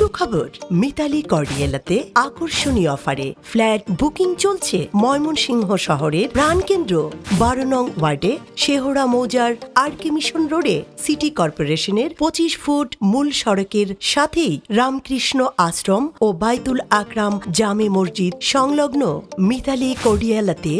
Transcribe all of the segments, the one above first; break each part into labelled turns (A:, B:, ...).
A: Pikachu. সুখবর, মিতালি কর্ডিয়েলাতে আকর্ষণীয় অফারে। ফ্ল্যাট বুকিং চলছে ময়মনসিংহ শহরের প্রাণকেন্দ্র বারো নং ওয়ার্ডে শেহরা মৌজার আরকি মিশন রোডে সিটি কর্পোরেশনের পঁচিশ ফুট মূল সড়কের সাথেই রামকৃষ্ণ আশ্রম ও বাইতুল আকরাম জামে মসজিদ সংলগ্ন মিতালি কোডিয়ালাতে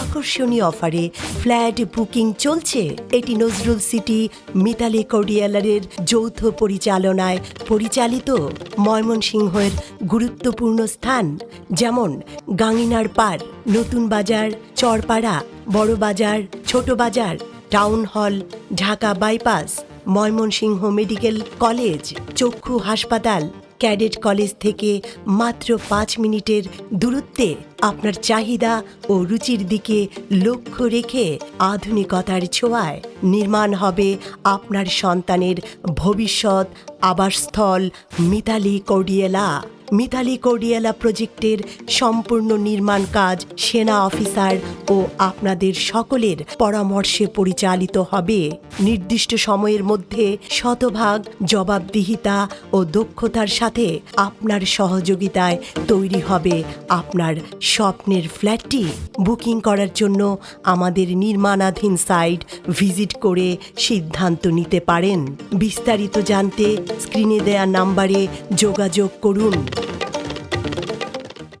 A: আকর্ষণীয় অফারে ফ্ল্যাট বুকিং চলছে। এটি নজরুল সিটি মিতালি কোডিয়ালারের যৌথ পরিচালনায় পরিচালিত। ময়মনসিংহের গুরুত্বপূর্ণ স্থান, যেমন গাঙিনার পার নতুন বাজার, চরপাড়া, বড় বাজার, ছোট বাজার, town hall, Dhaka bypass, Mymensingh medical college, চক্ষু হাসপাতাল ক্যাডেট কলেজ থেকে মাত্র পাঁচ মিনিটের দূরত্বে আপনার চাহিদা ও রুচির দিকে লক্ষ্য রেখে আধুনিকতার ছোঁয়ায় নির্মাণ হবে আপনার সন্তানের ভবিষ্যৎ, আবাসস্থল, মিতালি কোডিয়েলা। মিতালি কোডিয়ালা প্রজেক্টের সম্পূর্ণ নির্মাণ কাজ সেনা অফিসার ও আপনাদের সকলের পরামর্শে পরিচালিত হবে। নির্দিষ্ট সময়ের মধ্যে শতভাগ জবাবদিহিতা ও দক্ষতার সাথে আপনার সহযোগিতায় তৈরি হবে আপনার স্বপ্নের ফ্ল্যাটটি। বুকিং করার জন্য আমাদের নির্মাণাধীন সাইট ভিজিট করে সিদ্ধান্ত নিতে পারেন। বিস্তারিত জানতে স্ক্রিনে দেয়া নাম্বারে যোগাযোগ করুন। Thank you.